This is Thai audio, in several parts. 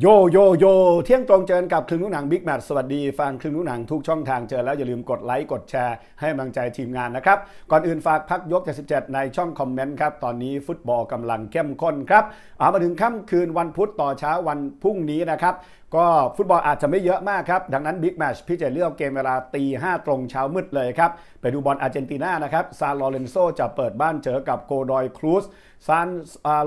โยโยโยเที่ยงตรงเจอกับคลึงลูกหนังบิ๊กแมทสวัสดีแฟนคลึงลูกหนังทุกช่องทางเจอแล้วอย่าลืมกดไลค์กดแชร์ให้กำลังใจทีมงานนะครับ ก่อนอื่นฝากพักยก77ในช่องคอมเมนต์ครับ ตอนนี้ฟุตบอลกำลังเข้มข้นครับเอามาถึงค่ำคืนวันพุธต่อเช้าวันพรุ่งนี้นะครับ ก็ฟุตบอลอาจจะไม่เยอะมากครับ ดังนั้นบิ๊กแมชพี่จะเลือกเกมเวลาตีห้าตรงเช้ามืดเลยครับ ไปดูบอลอาร์เจนตินานะครับซานลอเรนโซจะเปิดบ้านเจอกับโกดอยครูสซาน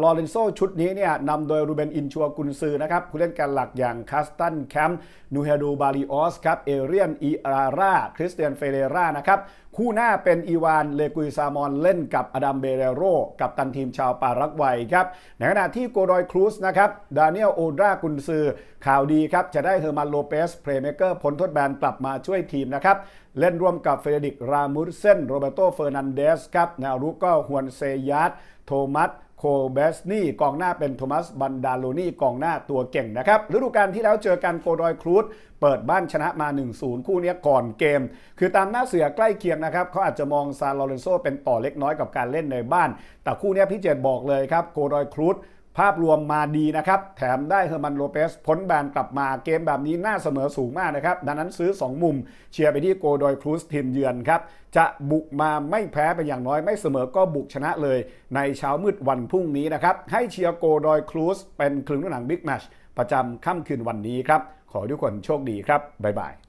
ลอเรนโซชุดนี้เนี่ยนำโดยรูเบนอินชัวกุนซือนะครับผู้เล่นการหลักอย่างคาสตันแคมป์นูเฮดูบาริออสครับเอเรียนอีอาร่าคริสเตียนเฟเรรานะครับ คู่หน้าเป็นอีวาน เลกุยซามอนเล่นกับอดัมเบเรโรกับตันทีมชาวปารักวัยครับ ในขณะที่โกดอยครูสนะครับ ดานิเอลโอดรากุนซือ ข่าวดีครับ จะได้เฮอร์มันโลเปสเพลย์เมเกอร์พ้นโทษแบนกลับมาช่วยทีมนะครับ เล่นร่วมกับเฟเดริก รามุสเซน โรเบโต เฟอร์นันเดสครับแนวรุกก็ฮวนเซยาร์ดโทมัส โคเบสนี่กองหน้าเป็นโทมัสบันดาโลนี่กองหน้าตัวเก่งนะครับฤดูกาลที่แล้วเจอกันโกดอยครูดเปิดบ้านชนะมา 1-0 คู่นี้ก่อนเกม คือตามหน้าเสือใกล้เคียงนะครับเขาอาจจะมองซานลอเรนโซเป็นต่อเล็กน้อยกับการเล่นในบ้าน แต่คู่นี้พี่เจตบอกเลยครับโกดอยครูด ภาพรวมมาดีนะครับ แถมได้เฮอร์มันโลเปสพ้นแบนกลับมาเกมแบบนี้น่าเสมอสูงมากนะครับ ดังนั้นซื้อ 2 มุมเชียร์ไปที่โกโดยครูสทีมเยือนครับ จะบุกมาไม่แพ้ไปอย่างน้อยไม่เสมอก็บุกชนะเลย ในเช้ามืดวันพรุ่งนี้นะครับ ให้เชียร์โกโดยครูสเป็นครึ่งหนังบิ๊กแมชประจำค่ำคืนวันนี้ครับ ขอทุกคนโชคดีครับบ๊ายบาย